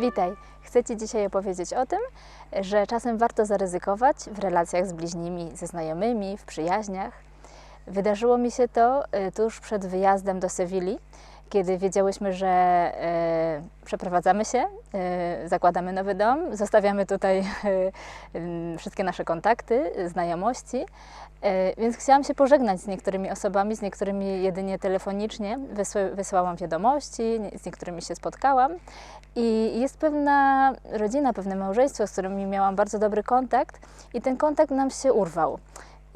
Witaj! Chcę Ci dzisiaj opowiedzieć o tym, że czasem warto zaryzykować w relacjach z bliźnimi, ze znajomymi, w przyjaźniach. Wydarzyło mi się to y, tuż przed wyjazdem do Sewilli, kiedy wiedziałyśmy, że e, przeprowadzamy się, e, zakładamy nowy dom, zostawiamy tutaj e, wszystkie nasze kontakty, znajomości. E, Więc chciałam się pożegnać z niektórymi osobami, z niektórymi jedynie telefonicznie. Wysła- Wysłałam wiadomości, z niektórymi się spotkałam. I jest pewna rodzina, pewne małżeństwo, z którymi miałam bardzo dobry kontakt, i ten kontakt nam się urwał.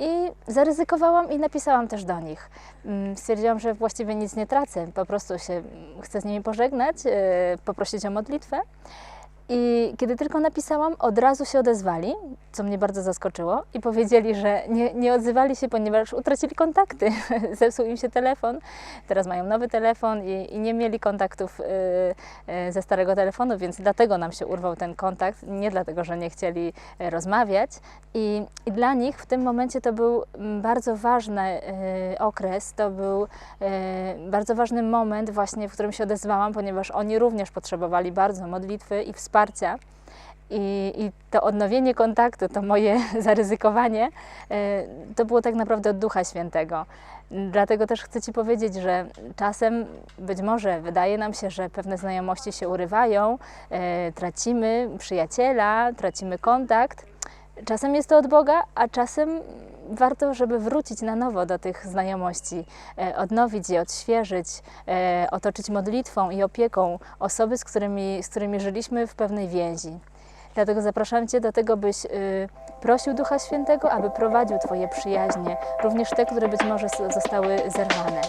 I zaryzykowałam i napisałam też do nich. Mm, Stwierdziłam, że właściwie nic nie tracę, po prostu się mm, chcę z nimi pożegnać, e, poprosić o modlitwę. I kiedy tylko napisałam, od razu się odezwali, co mnie bardzo zaskoczyło, i powiedzieli, że nie, nie odzywali się, ponieważ utracili kontakty. Zepsuł im się telefon, teraz mają nowy telefon i, i nie mieli kontaktów y, y, ze starego telefonu, więc dlatego nam się urwał ten kontakt, nie dlatego, że nie chcieli y, rozmawiać. I, I dla nich w tym momencie to był mm, bardzo ważny y, okres, to był y, bardzo ważny moment właśnie, w którym się odezwałam, ponieważ oni również potrzebowali bardzo modlitwy i wsparcia. I, I to odnowienie kontaktu, to moje zaryzykowanie, e, to było tak naprawdę od Ducha Świętego. Dlatego też chcę Ci powiedzieć, że czasem być może wydaje nam się, że pewne znajomości się urywają, e, tracimy przyjaciela, tracimy kontakt. Czasem jest to od Boga, a czasem warto, żeby wrócić na nowo do tych znajomości, e, odnowić je, odświeżyć, e, otoczyć modlitwą i opieką osoby, z którymi, z którymi żyliśmy w pewnej więzi. Dlatego zapraszam Cię do tego, byś y, prosił Ducha Świętego, aby prowadził Twoje przyjaźnie, również te, które być może zostały zerwane.